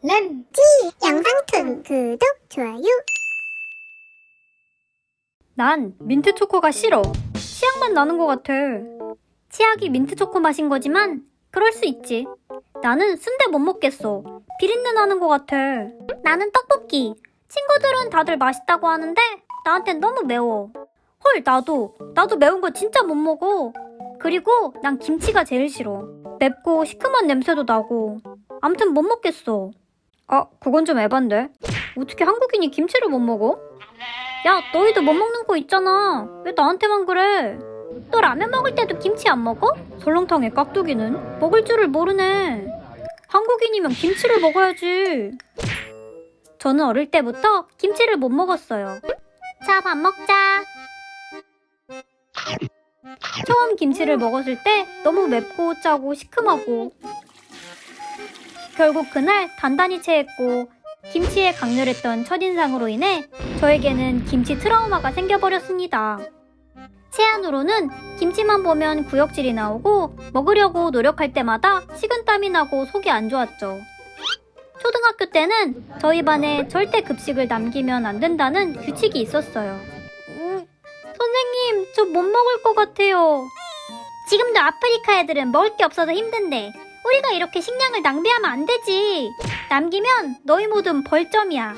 램지 영상툰 구독 좋아요 난 민트 초코가 싫어. 치약만 나는 것 같아. 치약이 민트 초코 맛인 거지만 그럴 수 있지. 나는 순대 못 먹겠어. 비린내 나는 것 같아. 나는 떡볶이. 친구들은 다들 맛있다고 하는데 나한텐 너무 매워. 헐, 나도. 나도 매운 거 진짜 못 먹어. 그리고 난 김치가 제일 싫어. 맵고 시큼한 냄새도 나고. 암튼 못 먹겠어. 아, 그건 좀 에반데. 어떻게 한국인이 김치를 못 먹어? 야, 너희도 못 먹는 거 있잖아. 왜 나한테만 그래? 너 라면 먹을 때도 김치 안 먹어? 설렁탕에 깍두기는 먹을 줄을 모르네. 한국인이면 김치를 먹어야지. 저는 어릴 때부터 김치를 못 먹었어요. 자, 밥 먹자. 처음 김치를 먹었을 때 너무 맵고 짜고 시큼하고 결국 그날 단단히 체했고 김치에 강렬했던 첫인상으로 인해 저에게는 김치 트라우마가 생겨버렸습니다. 체안으로는 김치만 보면 구역질이 나오고 먹으려고 노력할 때마다 식은땀이 나고 속이 안 좋았죠. 초등학교 때는 저희 반에 절대 급식을 남기면 안 된다는 규칙이 있었어요. 음, 선생님, 저 못 먹을 것 같아요. 지금도 아프리카 애들은 먹을 게 없어서 힘든데 우리가 이렇게 식량을 낭비하면 안 되지. 남기면 너희 모두 벌점이야.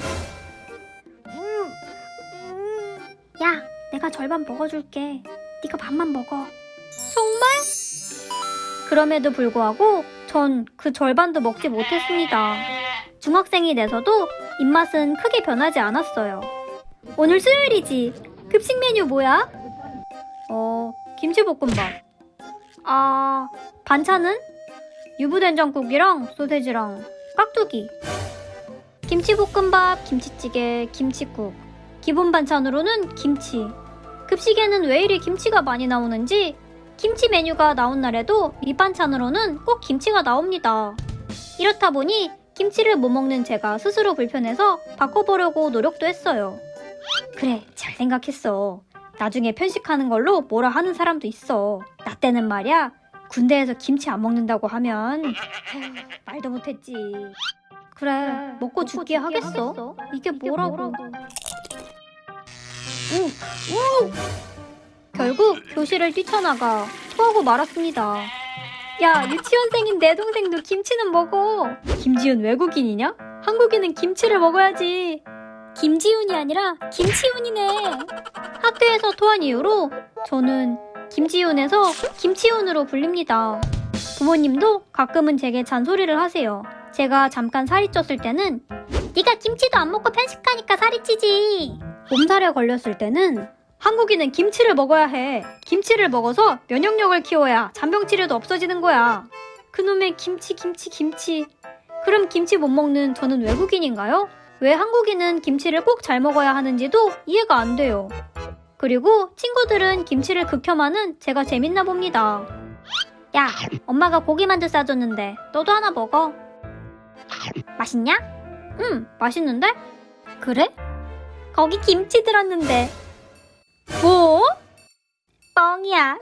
야, 내가 절반 먹어줄게. 네가 반만 먹어. 정말? 그럼에도 불구하고 전 그 절반도 먹지 못했습니다. 중학생이 돼서도 입맛은 크게 변하지 않았어요. 오늘 수요일이지. 급식 메뉴 뭐야? 어, 김치볶음밥. 아, 반찬은? 유부된장국이랑 소세지랑 깍두기. 김치볶음밥, 김치찌개, 김치국. 기본 반찬으로는 김치. 급식에는 왜 이리 김치가 많이 나오는지 김치 메뉴가 나온 날에도 밑반찬으로는 꼭 김치가 나옵니다. 이렇다 보니 김치를 못 먹는 제가 스스로 불편해서 바꿔보려고 노력도 했어요. 그래, 잘 생각했어. 나중에 편식하는 걸로 뭐라 하는 사람도 있어. 나 때는 말이야. 군대에서 김치 안 먹는다고 하면 에휴, 말도 못했지. 그래, 먹고 죽기 하겠어. 이게 뭐라고. 우, 우! 결국 교실을 뛰쳐나가 토하고 말았습니다. 야, 유치원생인 내 동생도 김치는 먹어. 김지훈 외국인이냐? 한국인은 김치를 먹어야지. 김지훈이 아니라 김치훈이네. 학교에서 토한 이후로 저는 김지훈에서 김치훈으로 불립니다. 부모님도 가끔은 제게 잔소리를 하세요. 제가 잠깐 살이 쪘을 때는 네가 김치도 안 먹고 편식하니까 살이 찌지. 몸살에 걸렸을 때는 한국인은 김치를 먹어야 해. 김치를 먹어서 면역력을 키워야 잔병 치료도 없어지는 거야. 그놈의 김치 김치 김치. 그럼 김치 못 먹는 저는 외국인인가요? 왜 한국인은 김치를 꼭 잘 먹어야 하는지도 이해가 안 돼요. 그리고 친구들은 김치를 극혐하는 제가 재밌나 봅니다. 야, 엄마가 고기 만두 싸줬는데 너도 하나 먹어. 맛있냐? 응, 맛있는데? 그래? 거기 김치 들었는데. 뭐? 뻥이야.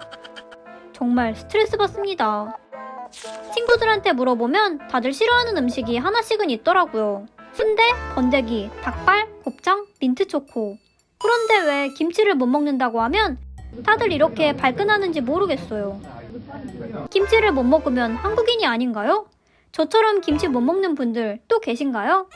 정말 스트레스 받습니다. 친구들한테 물어보면 다들 싫어하는 음식이 하나씩은 있더라고요. 순대, 번데기, 닭발, 곱창, 민트초코. 그런데 왜 김치를 못 먹는다고 하면 다들 이렇게 발끈하는지 모르겠어요. 김치를 못 먹으면 한국인이 아닌가요? 저처럼 김치 못 먹는 분들 또 계신가요?